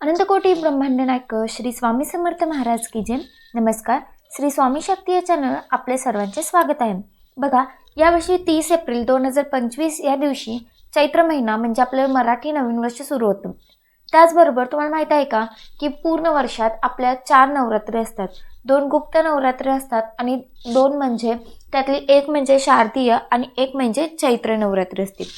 अनंतकोटी ब्रह्मांड नायक श्री स्वामी समर्थ महाराज की जय. नमस्कार. श्री स्वामी शक्ती या चॅनल आपले सर्वांचे स्वागत आहे. बघा यावर्षी तीस एप्रिल दोन हजार पंचवीस या दिवशी चैत्र महिना म्हणजे आपलं मराठी नवीन वर्ष सुरू होतं. त्याचबरोबर तुम्हाला माहीत आहे का की पूर्ण वर्षात आपल्या चार नवरात्री असतात. दोन गुप्त नवरात्री असतात आणि दोन म्हणजे त्यातली एक म्हणजे शारदीय आणि एक म्हणजे चैत्र नवरात्री असते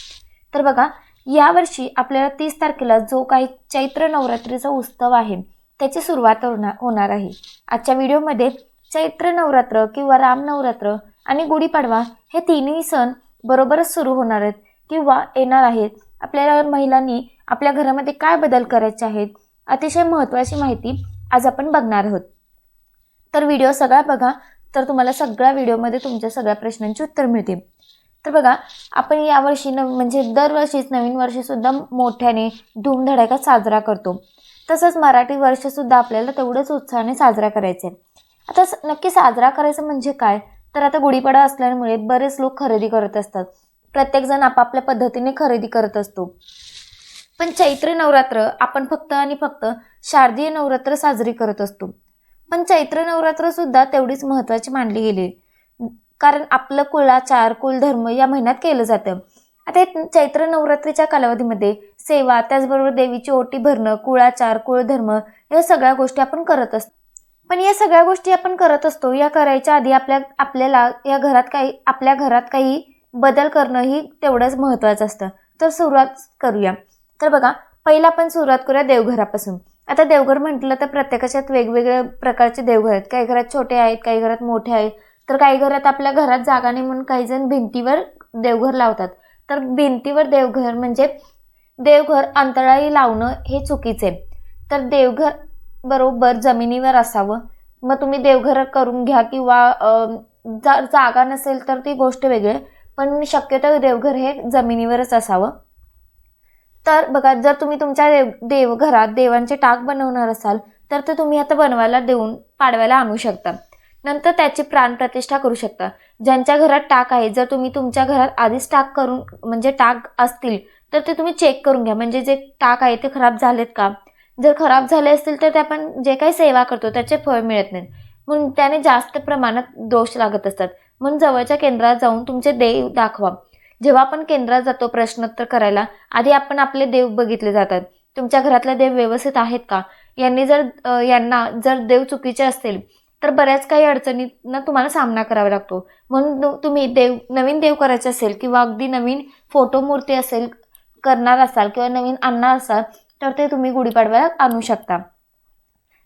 तर बघा यावर्षी आपल्याला तीस तारखेला जो काही चैत्र नवरात्रीचा उत्सव आहे त्याची सुरुवात होणार होणार आहे. आजच्या व्हिडिओमध्ये चैत्र नवरात्र किंवा राम नवरात्र आणि गुढीपाडवा हे तिन्ही सण बरोबरच सुरू होणार आहेत किंवा येणार आहेत. आपल्याला महिलांनी आपल्या घरामध्ये काय बदल करायचे आहेत अतिशय महत्त्वाची माहिती आज आपण बघणार आहोत. तर व्हिडिओ सगळा बघा तर तुम्हाला सगळ्या व्हिडिओमध्ये तुमच्या सगळ्या प्रश्नांची उत्तर मिळतील. तर बघा आपण यावर्षी न म्हणजे दरवर्षीच नवीन वर्षसुद्धा मोठ्याने धूमधडाक्यात साजरा करतो. तसंच मराठी वर्षसुद्धा आपल्याला तेवढंच उत्साहाने साजरा करायचं आहे आता नक्की साजरा करायचं म्हणजे काय? तर आता गुढीपाडा असल्यामुळे बरेच लोक खरेदी करत असतात. प्रत्येकजण आपापल्या पद्धतीने खरेदी करत असतो. पण चैत्र नवरात्र आपण फक्त आणि फक्त शारदीय नवरात्र साजरी करत असतो. पण चैत्र नवरात्र सुद्धा तेवढीच महत्त्वाची मानली गेली. कारण आपलं कुळाचार कुलधर्म या महिन्यात केलं जातं. आता चैत्र नवरात्रीच्या कालावधीमध्ये सेवा त्याचबरोबर देवीची ओटी भरणं कुळाचार कुळधर्म या सगळ्या गोष्टी आपण करत असतो. पण या सगळ्या गोष्टी आपण करत असतो या करायच्या आधी आपल्या आपल्याला या घरात काही आपल्या घरात काही बदल करणं ही तेवढंच महत्त्वाचं असतं. तर सुरुवात करूया. तर बघा पहिला आपण सुरुवात करूया देवघरापासून. आता देवघर म्हटलं तर प्रत्येकाच्यात वेगवेगळ्या प्रकारचे देवघर आहेत. काही घरात छोटे आहेत काही घरात मोठे आहेत. तर काही घरात आपल्या घरात जागा नाही म्हणून काही जण भिंतीवर देवघर लावतात. तर भिंतीवर देवघर म्हणजे देवघर अंतराळी लावणं हे चुकीचे आहे. तर देवघर बरोबर जमिनीवर असावं. मग तुम्ही देवघर करून घ्या किंवा जर जा जागा नसेल तर ती गोष्ट वेगळी आहे. पण शक्यतो देवघर हे जमिनीवरच असावं. तर बघा जर तुम्ही तुमच्या देव देवघरात देवांचे टाक बनवणार असाल तर ते तुम्ही आता बनवायला देऊन पाडव्याला आणू शकता. नंतर त्याची प्राणप्रतिष्ठा करू शकता. ज्यांच्या घरात टाक आहे जर तुम्ही तुमच्या घरात आधीच टाक करून म्हणजे टाक असतील तर ते तुम्ही चेक करून घ्या. म्हणजे जे टाक आहे ते खराब झालेत का? जर खराब झाले असतील तर ते आपण जे काही सेवा करतो त्याचे फळ मिळत नाही म्हणून त्याने जास्त प्रमाणात दोष लागत असतात. म्हणून जवळच्या केंद्रात जाऊन तुमचे देव दाखवा. जेव्हा आपण केंद्रात जातो प्रश्नोत्तर करायला आधी आपण आपले देव बघितले जातात. तुमच्या घरातले देव व्यवस्थित आहेत का? यांनी जर यांना जर देव चुकीचे असतील तर बऱ्याच काही अडचणींना तुम्हाला सामना करावा लागतो. म्हणून तुम्ही देव नवीन देव करायचे असेल किंवा अगदी नवीन फोटो मूर्ती असेल करणार असाल किंवा नवीन आणणार असाल तर ते तुम्ही गुढीपाडव्याला आणू शकता.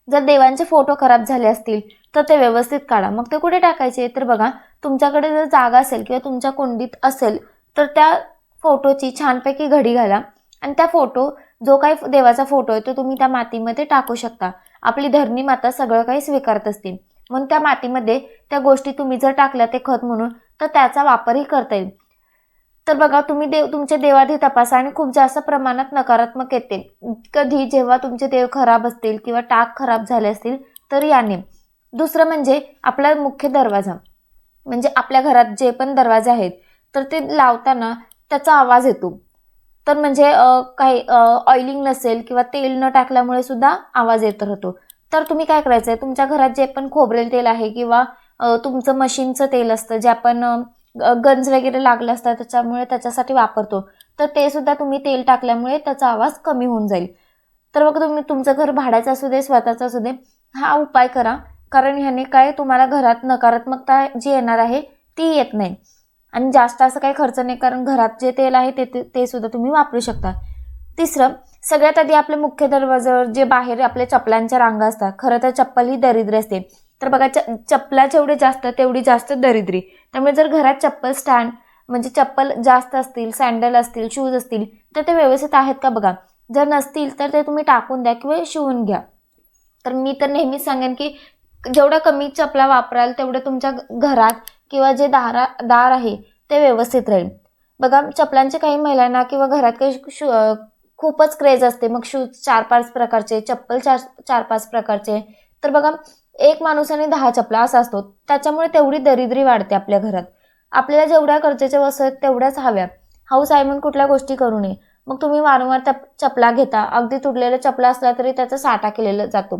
जर देवांचे फोटो खराब झाले असतील तर ते व्यवस्थित काढा. मग ते कुठे टाकायचे? तर बघा तुमच्याकडे जर जागा असेल किंवा तुमच्या कोंडीत असेल तर त्या फोटोची छानपैकी घडी घाला. आणि त्या फोटो जो काही देवाचा फोटो आहे तो तुम्ही त्या मातीमध्ये टाकू शकता. आपली धरणी माता सगळं काही स्वीकारत असते म्हणून त्या मातीमध्ये त्या गोष्टी तुम्ही जर टाकल्या ते खत म्हणून तर त्याचा वापरही करता येईल. तर बघा तुम्ही देव तुमचे देवाधी तपासा आणि खूप जास्त प्रमाणात नकारात्मक येते कधी जेव्हा तुमचे देव खराब असतील किंवा टाक खराब झाले असतील तर याने. दुसरं म्हणजे आपला मुख्य दरवाजा. म्हणजे आपल्या घरात जे पण दरवाजे आहेत तर ते लावताना त्याचा आवाज येतो. तर म्हणजे काही ऑइलिंग नसेल किंवा तेल न टाकल्यामुळे सुद्धा आवाज येत राहतो. तर तुम्ही काय करायचं आहे तुमच्या घरात जे पण खोबरेल तेल आहे किंवा तुमचं मशीनचं तेल असतं जे आपण ग- गंज वगैरे लागलं असतं त्याच्यामुळे त्याच्यासाठी वापरतो तर ते सुद्धा तुम्ही तेल टाकल्यामुळे त्याचा आवाज कमी होऊन जाईल. तर मग तुम्ही तुमचं घर भाड्याचं असू दे स्वतःचं असू दे हा उपाय करा. कारण ह्याने काय तुम्हाला घरात नकारात्मकता जी येणार आहे ती येत नाही. आणि जास्त असं काही खर्च नाही कारण घरात जे तेल आहे ते ते- ते सुद्धा तुम्ही वापरू शकता. तिसरं सगळ्यात आधी आपले मुख्य दरवाजावर जे बाहेर आपल्या चपलांच्या रांगा असतात. खरं तर चप्पल ही दरिद्री असते. तर बघा च चप्पला जेवढे जास्त तेवढी जास्त दरिद्री. त्यामुळे जर घरात चप्पल स्टँड म्हणजे चप्पल जास्त असतील सँडल असतील शूज असतील तर ते व्यवस्थित आहेत का बघा? जर नसतील तर ते तुम्ही टाकून द्या किंवा शिवून घ्या. तर मी तर नेहमीच सांगेन की जेवढ्या कमी चपला वापराल तेवढं तुमच्या घरात किंवा जे दारा दार आहे ते व्यवस्थित राहील. बघा चपलांचे काही महिलांना किंवा घरात काही शू खूपच क्रेज असते. मग शूज चार पाच प्रकारचे चप्पल चार चार पाच प्रकारचे. तर बघा एक माणूस आणि दहा चपला असा असतो. त्याच्यामुळे तेवढी दरिद्री वाढते आपल्या घरात. आपल्याला जेवढ्या गरजेच्या वस्तू आहेत तेवढ्याच हव्या. हाऊस आहे म्हणून कुठल्या गोष्टी करू नये. मग तुम्ही वारंवार त्या चपला घेता. अगदी तुटलेल्या चपला असला तरी त्याचा साठा केलेला जातो.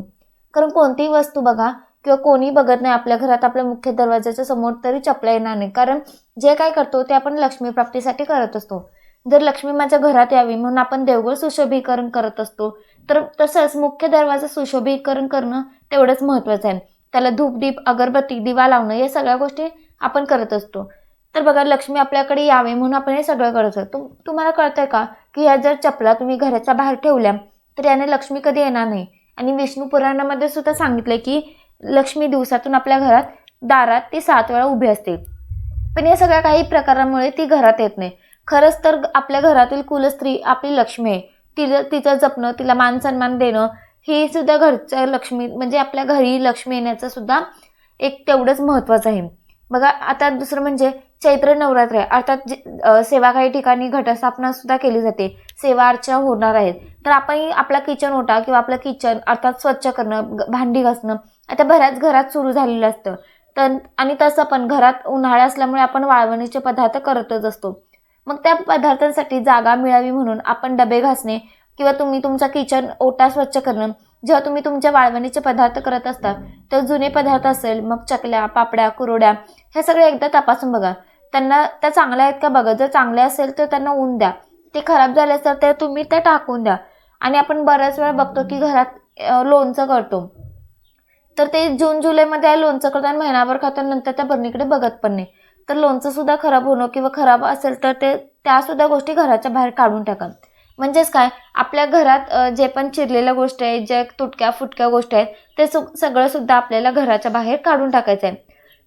कारण कोणतीही वस्तू बघा किंवा कोणी बघत नाही आपल्या घरात आपल्या मुख्य दरवाजाच्या समोर तरी चपला येणार नाही. कारण जे काय करतो ते आपण लक्ष्मी प्राप्तीसाठी करत असतो. जर लक्ष्मी माझ्या घरात यावी म्हणून आपण देवघर सुशोभीकरण करत असतो तर तसंच मुख्य दरवाजा सुशोभीकरण करणं तेवढंच महत्त्वाचं आहे. त्याला धूप दीप अगरबत्ती दिवा लावणं या सगळ्या गोष्टी आपण करत असतो. तर बघा लक्ष्मी आपल्याकडे यावे म्हणून आपण हे सगळं करत असतो. तुम्हाला कळतंय का की ह्या जर चपला तुम्ही घराच्या बाहेर ठेवल्या तर याने लक्ष्मी कधी येणार नाही? आणि विष्णू पुराणामध्ये सुद्धा सांगितलं की लक्ष्मी दिवसातून आपल्या घरात दारात ती सात वेळा उभी असते. पण या सगळ्या काही प्रकारामुळे ती घरात येत नाही. खरंच तर आपल्या घरातील कुलस्त्री आपली लक्ष्मी आहे. तिला तिचं जपणं तिला मान सन्मान देणं हे सुद्धा घरच्या लक्ष्मी म्हणजे आपल्या घरी लक्ष्मी येण्याचं सुद्धा एक तेवढंच महत्त्वाचं आहे. बघा आता दुसरं म्हणजे चैत्र नवरात्र आहे. अर्थात जे सेवा काही ठिकाणी घटस्थापना सुद्धा केली जाते. सेवा अर्चा होणार आहेत. तर आपण आपला किचन ओटा किंवा आपलं किचन अर्थात स्वच्छ करणं भांडी घासणं आता बऱ्याच घरात सुरू झालेलं असतं. तर आणि तसं पण घरात उन्हाळा असल्यामुळे आपण वाळवणीचे पदार्थ करतच असतो. मग त्या पदार्थांसाठी जागा मिळावी म्हणून आपण डबे घासणे किंवा तुम्ही तुमचा किचन ओटा स्वच्छ करणं जेव्हा तुम्ही तुमच्या वाळवणीचे पदार्थ करत असता तर जुने पदार्थ असेल मग चकल्या पापड्या कुरोड्या ह्या सगळ्या एकदा तपासून बघा. त्यांना त्या चांगल्या आहेत का बघा? जर चांगल्या असेल तर त्यांना ऊन द्या. ते खराब झाले तर ते तुम्ही त्या टाकून द्या. आणि आपण बऱ्याच वेळा बघतो की घरात लोणचं करतो. तर ते जून जुलैमध्ये लोणचं करतो आणि महिनाभर खातो नंतर त्या बरणीकडे बघत पण नाही. तर लोणचं सुद्धा खराब होणं किंवा खराब असेल तर ते त्यासुद्धा गोष्टी घराच्या बाहेर काढून टाका. म्हणजेच काय? आपल्या घरात जे पण चिरलेल्या गोष्टी आहेत ज्या तुटक्या फुटक्या गोष्टी आहेत ते सु सगळं सुद्धा आपल्याला घराच्या बाहेर काढून टाकायचं आहे.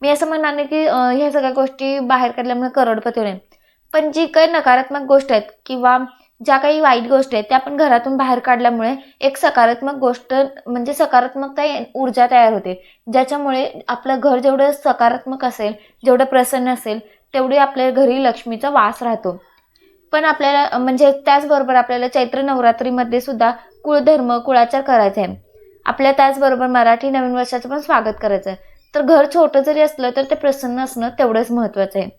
मी असं म्हणणार नाही की ह्या सगळ्या गोष्टी बाहेर काढल्यामुळे करोडपती होईल. पण जी काही नकारात्मक गोष्ट आहेत किंवा ज्या काही वाईट गोष्टी आहेत त्या आपण घरातून बाहेर काढल्यामुळे एक सकारात्मक गोष्ट म्हणजे सकारात्मकता ऊर्जा तयार होते. ज्याच्यामुळे आपलं घर जेवढं सकारात्मक असेल जेवढं प्रसन्न असेल तेवढी आपल्या घरी लक्ष्मीचा वास राहतो. पण आपल्याला म्हणजे त्याचबरोबर आपल्याला चैत्र नवरात्रीमध्ये सुद्धा कुळधर्म कुळाचार करायचा आहे. आपल्या त्याचबरोबर मराठी नवीन वर्षाचं पण स्वागत करायचं आहे. तर घर छोटं जरी असलं तर ते प्रसन्न असणं तेवढंच महत्त्वाचं आहे.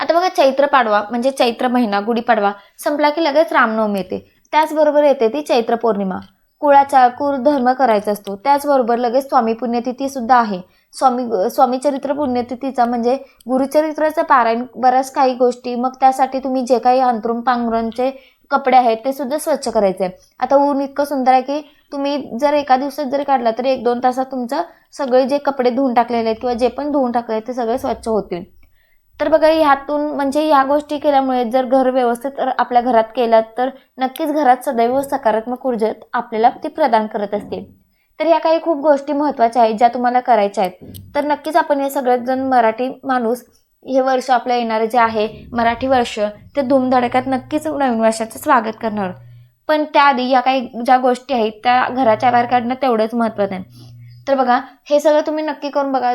आता बघा चैत्र पाडवा म्हणजे चैत्र महिना गुढीपाडवा संपला की लगेच रामनवमी येते. त्याचबरोबर येते ती चैत्र पौर्णिमा. कुळाचा कुळ धर्म करायचा असतो. त्याचबरोबर लगेच स्वामी पुण्यतिथी सुद्धा आहे. स्वामी स्वामी चरित्र पुण्यतिथीचा म्हणजे गुरुचरित्राचं पारायण बऱ्याच काही गोष्टी मग त्यासाठी तुम्ही जे काही अंतरुण पांघरुणचे कपडे आहेत ते सुद्धा स्वच्छ करायचे. आता ऊन इतकं सुंदर आहे की तुम्ही जर एका दिवसात जरी काढला तरी एक दोन तासात तुमचं सगळे जे कपडे धुवून टाकलेले आहेत किंवा जे पण धुवून टाकले आहेत ते सगळे स्वच्छ होतील. तर बघा ह्यातून म्हणजे ह्या गोष्टी केल्यामुळे जर घर व्यवस्थित आपल्या घरात केलात तर नक्कीच घरात सदैव सकारात्मक ऊर्जा आपल्याला ती प्रदान करत असते. तर ह्या काही खूप गोष्टी महत्त्वाच्या आहेत ज्या तुम्हाला करायच्या आहेत. तर नक्कीच आपण हे सगळेच जण मराठी माणूस हे वर्ष आपलं येणारे जे आहे मराठी वर्ष ते धूमधडक्यात नक्कीच नवीन वर्षाचं स्वागत करणार पण त्याआधी या काही ज्या गोष्टी आहेत त्या घराच्या बाहेर काढणं तेवढंच महत्त्वाचं आहे. तर बघा हे सगळं तुम्ही नक्की करून बघा.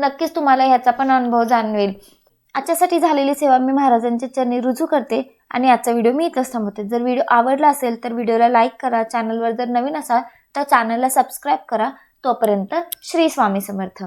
नक्कीच तुम्हाला ह्याचा पण अनुभव जाणवेल. आजच्यासाठी झालेली सेवा मी महाराजांच्या चरणी रुजू करते आणि आजचा व्हिडिओ मी इथंच थांबवते. जर व्हिडिओ आवडला असेल तर व्हिडिओला लाईक करा चॅनलवर जर नवीन असाल तर चॅनलला सबस्क्राईब करा. तोपर्यंत श्री स्वामी समर्थ.